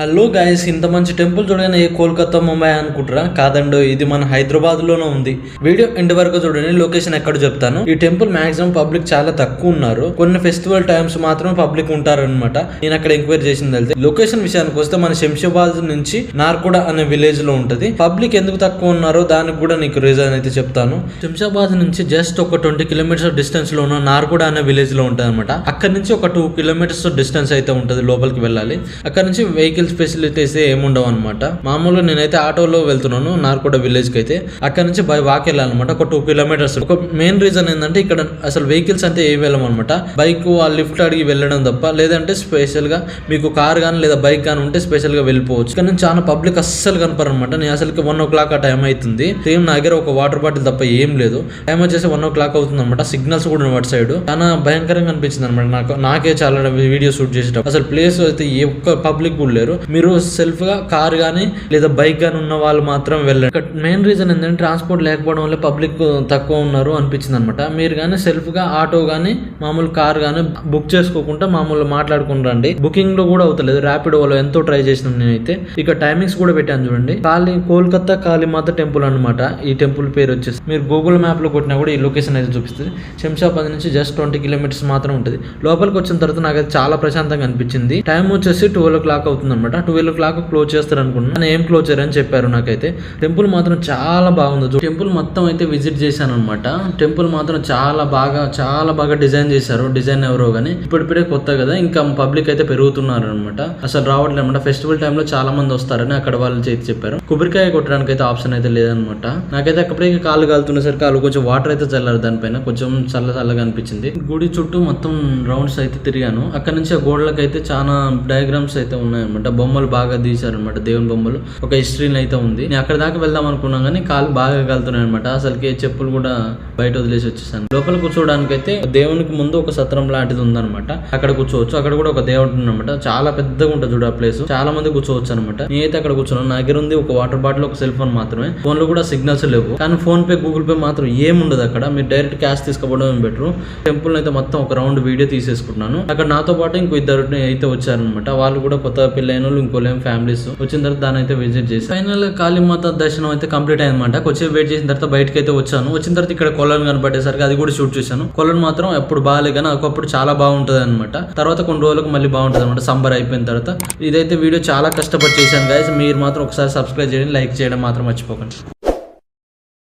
Hello guys ఇంత మంచి temple చూడగానే ఏ కోల్కతా ముంబై అనుకుంటారా? కాదండో ఇది మన హైదరాబాద్లోనే ఉంది. వీడియో ఎండ్ వరకు చూడండి లొకేషన్ ఎక్కడ చెప్తాను. ఈ టెంపుల్ మాక్సిమం పబ్లిక్ చాలా తక్కువ ఉన్నారు. కొన్ని ఫెస్టివల్ టైమ్స్ మాత్రం పబ్లిక్ ఉంటారన్నమాట. నేను అక్కడ ఎంక్వైరీ చేసింది వెళ్తే లొకేషన్ విషయానికి వస్తే మన శంషాబాద్ నుంచి నార్కోడ అనే విలేజ్లో ఉంటది. పబ్లిక్ ఎందుకు తక్కువ ఉన్నారో దానికి కూడా నీకు రీజన్ అయితే చెప్తాను. శంషాబాద్ నుంచి జస్ట్ ఒక ట్వంటీ కిలోమీటర్స్ డిస్టెన్స్లో ఉన్న నార్కోడ అనే విలేజ్లో ఉంటుంది అనమాట అక్కడ నుంచి ఒక టూ కిలోమీటర్స్ డిస్టెన్స్ అయితే ఉంటది లోపలికి వెళ్ళాలి. అక్కడ నుంచి వెహికల్ ఫెసిలిటీస్ ఏముండవు అనమాట మామూలుగా నేనైతే ఆటోలో వెళ్తున్నాను నార్కోట విలేజ్కి అయితే. అక్కడ నుంచి బై వాక్ వెళ్ళాలన్నమాట ఒక టూ కిలోమీటర్స్ ఒక మెయిన్ రీజన్ ఏంటంటే ఇక్కడ అసలు వెహికల్స్ అంటే ఏ వెళ్ళమన్నమాట బైక్ ఆ లిఫ్ట్ అడిగి వెళ్ళడం తప్ప లేదంటే స్పెషల్గా మీకు కార్ కానీ లేదా బైక్ కానీ ఉంటే స్పెషల్గా వెళ్ళిపోవచ్చు. కానీ చాలా పబ్లిక్ అస్సలు కనపరు అనమాట నేను అసలు వన్ ఓ క్లాక్ ఆ టైం అవుతుంది సేమ్ నా దగ్గర ఒక వాటర్ బాటిల్ తప్ప ఏం లేదు. టైం వచ్చేసి వన్ ఓ క్లాక్ అవుతుంది అనమాట సిగ్నల్స్ కూడా అటు సైడ్ చాలా భయంకరంగా అనిపించింది అనమాట నాకు నాకే చాలా వీడియో షూట్ చేసేటప్పుడు. అసలు ప్లేస్ అయితే ఏ ఒక్క పబ్లిక్ కూడా లేరు. మీరు సెల్ఫ్గా కార్ గానీ లేదా బైక్ గానీ ఉన్న వాళ్ళు మాత్రం వెళ్ళండి. ఇక్కడ మెయిన్ రీజన్ ఏంటంటే ట్రాన్స్పోర్ట్ లేకపోవడం వల్ల పబ్లిక్ తక్కువ ఉన్నారు అనిపించింది అనమాట మీరు కానీ సెల్ఫ్గా ఆటో గానీ మామూలు కార్ గానీ బుక్ చేసుకోకుండా మామూలు మాట్లాడుకుని రండి. బుకింగ్లో కూడా అవుతలేదు. ర్యాపిడో లో ఎంతో ట్రై చేసిన నేనైతే. ఇక టైమింగ్స్ కూడా పెట్టాను చూడండి. కాళీ కోల్కతా కాళీమాత టెంపుల్ అన్నమాట. ఈ టెంపుల్ పేరు వచ్చేసి. మీరు గూగుల్ మ్యాప్లో కొట్టినా కూడా ఈ లొకేషన్ అయితే చూపిస్తుంది. శంషాబాద్ నుంచి జస్ట్ ట్వంటీ కిలోమీటర్స్ మాత్రం ఉంటుంది. లోపలికి వచ్చిన తర్వాత నాకు చాలా ప్రశాంతంగా అనిపించింది. టైం వచ్చేసి ట్వెల్వ్ ఓ క్లాక్ అవుతుంది అనమాట. ట్వెల్వ్ ఓ క్లాక్ క్లోజ్ చేస్తారు అనుకుంటున్నాను ఏం క్లోజ్ చేయరని చెప్పారు నాకైతే. టెంపుల్ మాత్రం చాలా బాగుంది. టెంపుల్ మొత్తం అయితే విజిట్ చేశాను అనమాట టెంపుల్ మాత్రం చాలా బాగా చాలా బాగా డిజైన్ చేశారు. డిజైన్ ఎవరో కానీ ఇప్పుడిప్పుడే కొత్త కదా. ఇంకా పబ్లిక్ అయితే పెరుగుతున్నారు అనమాట అసలు రావట్లేదు అనమాట. ఫెస్టివల్ టైంలో చాలా మంది వస్తారని అక్కడ వాళ్ళు చేతి చెప్పారు. కొబ్బరికాయ కొట్టడానికి అయితే ఆప్షన్ అయితే లేదనమాట నాకైతే అక్కడికి కాలు కాలుతున్నసరికి కాలు కొంచెం వాటర్ అయితే చల్లారు దానిపైన. కొంచెం చల్ల చల్లగా అనిపించింది. గుడి చుట్టూ మొత్తం రౌండ్స్ అయితే తిరిగాను. అక్కడ నుంచి ఆ గోడలకు అయితే చాలా డయాగ్రామ్స్ అయితే ఉన్నాయన్నమాట. బొమ్మలు బాగా తీశారనమాట దేవుని బొమ్మలు. ఒక హిస్టరీ అయితే ఉంది. నేను అక్కడ దాకా వెళ్దాం అనుకున్నాం కానీ కాలు బాగా కలుతున్నాయి అనమాట అసలుకి చెప్పులు కూడా బయట వదిలేసి వచ్చేసాను. లోపల కూర్చోవడానికి అయితే దేవునికి ముందు ఒక సత్రం లాంటిది ఉందన్నమాట. అక్కడ కూర్చోవచ్చు. అక్కడ కూడా ఒక దేవుడు అనమాట చాలా పెద్దగా ఉంటుంది చూడ ప్లేస్ చాలా మంది కూర్చోవచ్చు అనమాట నేనైతే అక్కడ కూర్చున్నాను. నా దగ్గర ఉంది ఒక వాటర్ బాటిల్ ఒక సెల్ ఫోన్ మాత్రమే. ఫోన్లో కూడా సిగ్నల్స్ లేవు. కానీ ఫోన్ పే గూగుల్ పే మాత్రం ఏముండదు ఉండదు అక్కడ. మీరు డైరెక్ట్ క్యాష్ తీసుకోవడం బెటర్ టెంపుల్ అయితే మొత్తం ఒక రౌండ్ వీడియో తీసేసుకుంటున్నాను. అక్కడ నాతో పాటు ఇంకో ఇద్దరు అయితే వచ్చారనమాట వాళ్ళు కూడా కొత్త పెళ్ళైన వాళ్ళు ఇంకోలేం ఫ్యామిలీస్. వచ్చిన తర్వాత దాని అయితే విజిట్ చేసి ఫైనల్ కాళీమాత దర్శనం అయితే కంప్లీట్ అయిందన్నమాట. కొంచెం వెయిట్ చేసిన తర్వాత బయటకి అయితే వచ్చాను. వచ్చిన తర్వాత ఇక్కడ కొలను కనపడేసరికి అది కూడా షూట్ చేశాను. కొలను మాత్రం ఎప్పుడు బాగాలే కానీ ఒకప్పుడు చాలా బాగుంటుంది అనమాట తర్వాత కొన్ని రోజులకు మళ్ళీ బాగుంటుంది అనమాట సంబర్ అయిపోయిన తర్వాత. ఇదైతే వీడియో చాలా కష్టపడి చేశాను గైస్ మీరు మాత్రం ఒకసారి సబ్స్క్రైబ్ చేయండి లైక్ చేయడం మాత్రం మర్చిపోకండి.